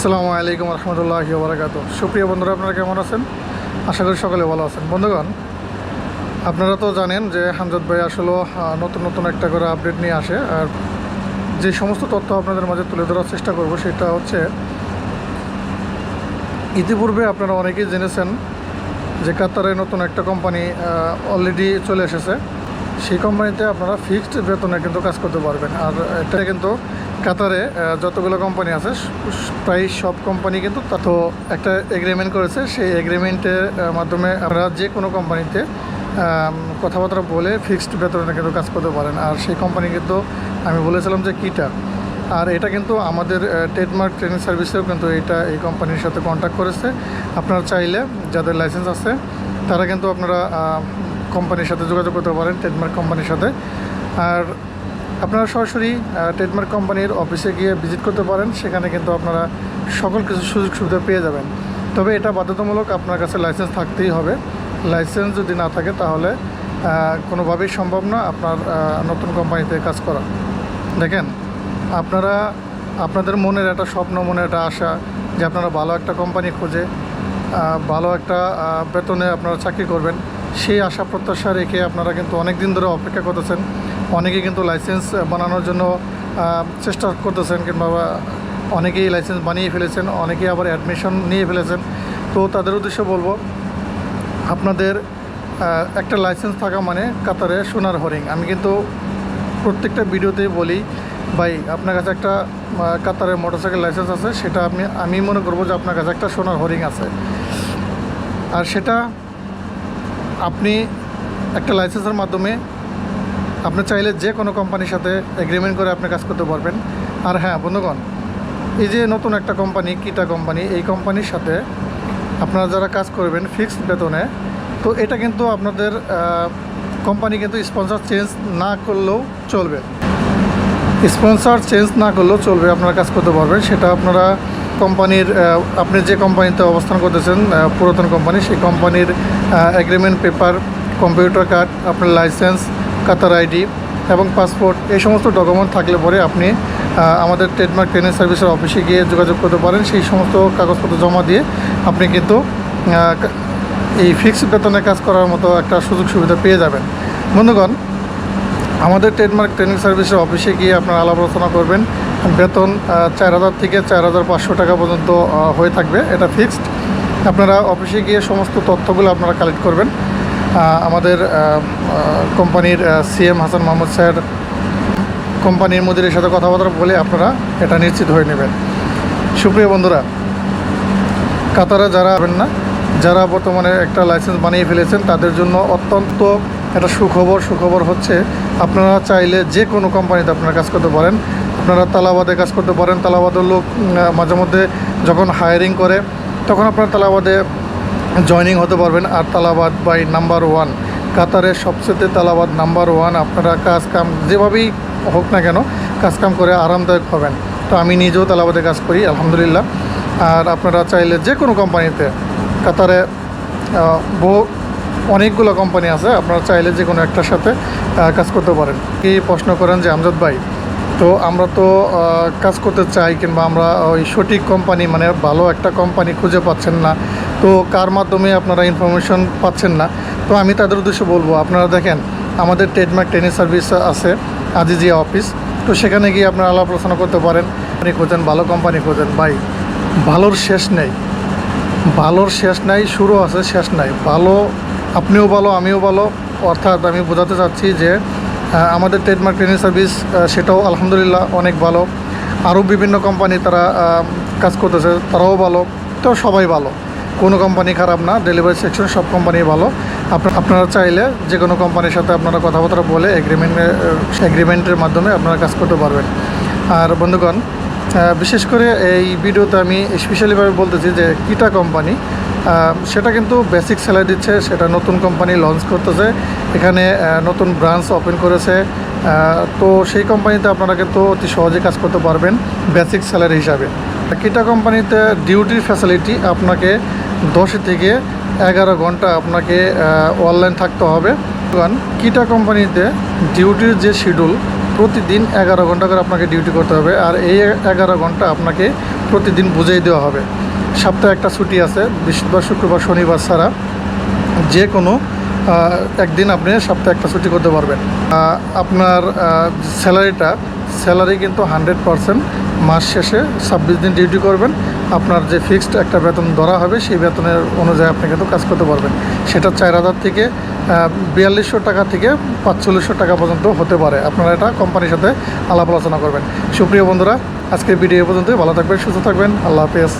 আসসালামু আলাইকুম রহমতুল্লাহ বারাকাত সুপ্রিয় বন্ধুরা, আপনারা কেমন আছেন? আশা করি সকলে ভালো আছেন। বন্ধুগণ, আপনারা তো জানেন যে হামজাদ ভাই আসলে নতুন নতুন একটা করে আপডেট নিয়ে আসে। আর যে সমস্ত তথ্য আপনাদের মাঝে তুলে ধরার চেষ্টা করব সেটা হচ্ছে, ইতিপূর্বে আপনারা অনেকেই জেনেছেন যে কাতারে নতুন একটা কোম্পানি অলরেডি চলে এসেছে। সেই কোম্পানিতে আপনারা ফিক্সড বেতনে কিন্তু কাজ করতে পারবেন। আর এটা কিন্তু কাতারে যতগুলো কোম্পানি আছে, প্রায় সব কোম্পানি কিন্তু তা তো একটা এগ্রিমেন্ট করেছে। সেই এগ্রিমেন্টের মাধ্যমে আপনারা যে কোনো কোম্পানিতে কথাবার্তা বলে ফিক্সড বেতনে কিন্তু কাজ করতে পারেন। আর সেই কোম্পানি কিন্তু আমি বলেছিলাম যে কিটা। আর এটা কিন্তু আমাদের ট্রেডমার্ক ট্রেনিং সার্ভিসেও কিন্তু এটা এই কোম্পানির সাথে কন্ট্যাক্ট করেছে। আপনারা চাইলে যাদের লাইসেন্স আছে, তারা কিন্তু আপনারা কোম্পানির সাথে যোগাযোগ করতে পারেন ট্রেডমার্ক কোম্পানির সাথে। আর আপনারা সরাসরি ট্রেডমার্ক কোম্পানির অফিসে গিয়ে ভিজিট করতে পারেন। সেখানে কিন্তু আপনারা সকল কিছু সুযোগ সুবিধা পেয়ে যাবেন। তবে এটা বাধ্যতামূলক আপনার কাছে লাইসেন্স থাকতেই হবে। লাইসেন্স যদি না থাকে তাহলে কোনোভাবেই সম্ভব না আপনার নতুন কোম্পানিতে কাজ করা। দেখেন, আপনারা, আপনাদের মনের একটা স্বপ্ন, মনের একটা আশা যে আপনারা ভালো একটা কোম্পানি খোঁজে ভালো একটা বেতনে আপনারা চাকরি করবেন, সেই আশা প্রত্যাশা রেখে আপনারা কিন্তু অনেক দিন ধরে অপেক্ষা করতেছেন। অনেকে কিন্তু লাইসেন্স বানানোর জন্য চেষ্টা করতেছেন কিংবা অনেকেই লাইসেন্স বানিয়ে ফেলেছেন, অনেকেই আবার অ্যাডমিশন নিয়ে ফেলেছেন। তো তাদের উদ্দেশ্যে বলব, আপনাদের একটা লাইসেন্স থাকা মানে কাতারে সোনার হরিং আমি কিন্তু প্রত্যেকটা ভিডিওতেই বলি, ভাই, আপনার কাছে একটা কাতারের মোটরসাইকেল লাইসেন্স আছে, সেটা আপনি, আমি মনে করব যে আপনার কাছে একটা সোনার হরিং আছে। আর সেটা আপনি একটা লাইসেন্সের মাধ্যমে আপনি চাইলে যে কোনো কোম্পানির সাথে এগ্রিমেন্ট করে আপনি কাজ করতে পারবেন। আর হ্যাঁ বন্ধুগণ, এই যে নতুন একটা কোম্পানি, কিটা কোম্পানি, এই কোম্পানির সাথে আপনারা যারা কাজ করবেন ফিক্সড বেতনে, তো এটা কিন্তু আপনাদের কোম্পানি কিন্তু স্পন্সর চেঞ্জ না করলেও চলবে। স্পন্সর চেঞ্জ না করলেও চলবে, আপনারা কাজ করতে পারবেন। সেটা আপনারা কোম্পানির আপনি যে কোম্পানিতে অবস্থান করতেছেন পুরাতন কোম্পানি, সেই কোম্পানির এগ্রিমেন্ট পেপার কম্পিউটার কার্ড আপনার লাইসেন্স কাতার আইডি এবং পাসপোর্ট, এই সমস্ত ডকুমেন্ট থাকলে পরে আপনি আমাদের ট্রেডমার্ক ট্রেনিং সার্ভিসের অফিসে গিয়ে যোগাযোগ করতে পারেন। সেই সমস্ত কাগজপত্র জমা দিয়ে আপনি কিন্তু এই ফিক্সড বেতনে কাজ করার মতো একটা সুযোগ সুবিধা পেয়ে যাবেন। বন্ধুগণ, আমাদের ট্রেডমার্ক ট্রেনিং সার্ভিসের অফিসে গিয়ে আপনারা আলাপ আলোচনা করবেন। বেতন চার হাজার থেকে চার হাজার পাঁচশো টাকা পর্যন্ত হয়ে থাকবে। এটা ফিক্সড আপনারা অফিসে গিয়ে সমস্ত তথ্যগুলো আপনারা কালেক্ট করবেন। আমাদের কোম্পানির সিএম হাসান মাহমুদ স্যার কোম্পানির মধ্যে সাথে কথাবার্তা বলে আপনারা এটা নিশ্চিত হয়ে নেবেন। সুপ্রিয় বন্ধুরা, কাতারে যারা হবেন না, যারা বর্তমানে একটা লাইসেন্স বানিয়ে ফেলেছেন, তাদের জন্য অত্যন্ত একটা সুখবর সুখবর হচ্ছে আপনারা চাইলে যে কোনো কোম্পানিতে আপনারা কাজ করতে পারেন। আপনারা তালাবাদে কাজ করতে পারেন, তালাবাদের লোক মাঝে মধ্যে যখন হায়ারিং করে, তখন আপনারা তালাবাদে জয়নিং হতে পারবেন আর তালাবাদ বাই নাম্বার ওয়ান কাতারের সবচেয়ে তালাবাদ নাম্বার ওয়ান আপনারা কাজ কাম যেভাবেই হোক না কেন, কাজ কাম করে আরামদায়ক হবেন। তো আমি নিজেও তালাবাদে কাজ করি, আলহামদুলিল্লাহ। আর আপনারা চাইলে যে কোনো কোম্পানিতে কাতারে বহু, অনেকগুলো কোম্পানি আছে, আপনারা চাইলে যে কোনো একটার সাথে কাজ করতে পারেন। কি প্রশ্ন করেন যে, আমজাদ ভাই? তো আমরা তো কাজ করতে চাই কিংবা আমরা ওই সঠিক কোম্পানি মানে ভালো একটা কোম্পানি খুঁজে পাচ্ছেন না। তো কার মাধ্যমে আপনারা ইনফরমেশন পাচ্ছেন না? তো আমি তাদের উদ্দেশ্যে বলব, আপনারা দেখেন, আমাদের ট্রেডমার্ক ট্রেনিং সার্ভিস আছে, আজিজিয়া অফিস তো সেখানে গিয়ে আপনারা আলাপ আলোচনা করতে পারেন আপনি খোঁজেন, ভালো কোম্পানি খোঁজেন। ভাই, ভালোর শেষ নেই। ভালোর শেষ নাই, শুরু আছে, শেষ নাই। ভালো, আপনিও ভালো, আমিও ভালো। অর্থাৎ আমি বোঝাতে চাচ্ছি যে আমাদের ট্রেডমার্ক ট্রেনিং সার্ভিস সেটাও আলহামদুলিল্লাহ অনেক ভালো। আরও বিভিন্ন কোম্পানি তারা কাজ করতেছে, তারাও ভালো তো সবাই ভালো। কোনো কোম্পানি খারাপ না ডেলিভারি সেকশন সব কোম্পানি ভালো। আপনার চাইলে যে কোনো কোম্পানির সাথে আপনারা কথাবার্তা বলে এগ্রিমেন্ট এগ্রিমেন্টের মাধ্যমে আপনারা কাজ করতে পারবেন। আর বন্ধুগণ বিশেষ করে এই ভিডিওতে আমি স্পেশালিভাবে বলতেছি যে কিটা কোম্পানি সেটা কিন্তু বেসিক স্যালারি দিচ্ছে, সেটা নতুন কোম্পানি লঞ্চ করতেছে, এখানে নতুন ব্রাঞ্চ ওপেন করেছে তো সেই কোম্পানিতে আপনারা কিন্তু অতি সহজে কাজ করতে পারবেন বেসিক স্যালারি হিসাবে। কিটা কোম্পানিতে ডিউটির ফ্যাসিলিটি আপনাকে দশ থেকে এগারো ঘণ্টা আপনাকে অনলাইন থাকতে হবে। কারণ কিটা কোম্পানিতে ডিউটির যে শিডিউল প্রতিদিন এগারো ঘণ্টা করে আপনাকে ডিউটি করতে হবে, আর এই এগারো ঘণ্টা আপনাকে প্রতিদিন বুঝিয়ে দেওয়া হবে। সপ্তাহে একটা ছুটি আছে, বৃহস্পতিবার, শুক্রবার, শনিবার ছাড়া। যে কোনো একদিন আপনি সপ্তাহে একটা ছুটি করতে পারবেন। আপনার স্যালারিটা, স্যালারি কিন্তু হান্ড্রেড পারসেন্ট মাস শেষে ছাব্বিশ দিন ডিউটি করবেন। আপনার যে ফিক্সড একটা বেতন ধরা হবে, সেই বেতনের অনুযায়ী আপনি কিন্তু কাজ করতে পারবেন। সেটা চার হাজার থেকে বিয়াল্লিশশো টাকা থেকে পাঁচচল্লিশশো টাকা পর্যন্ত হতে পারে। আপনারা এটা কোম্পানির সাথে আলাপ আলোচনা করবেন। সুপ্রিয় বন্ধুরা, আজকের ভিডিও এ পর্যন্তই। ভালো থাকবেন, সুস্থ থাকবেন। আল্লাহ হাফেজ।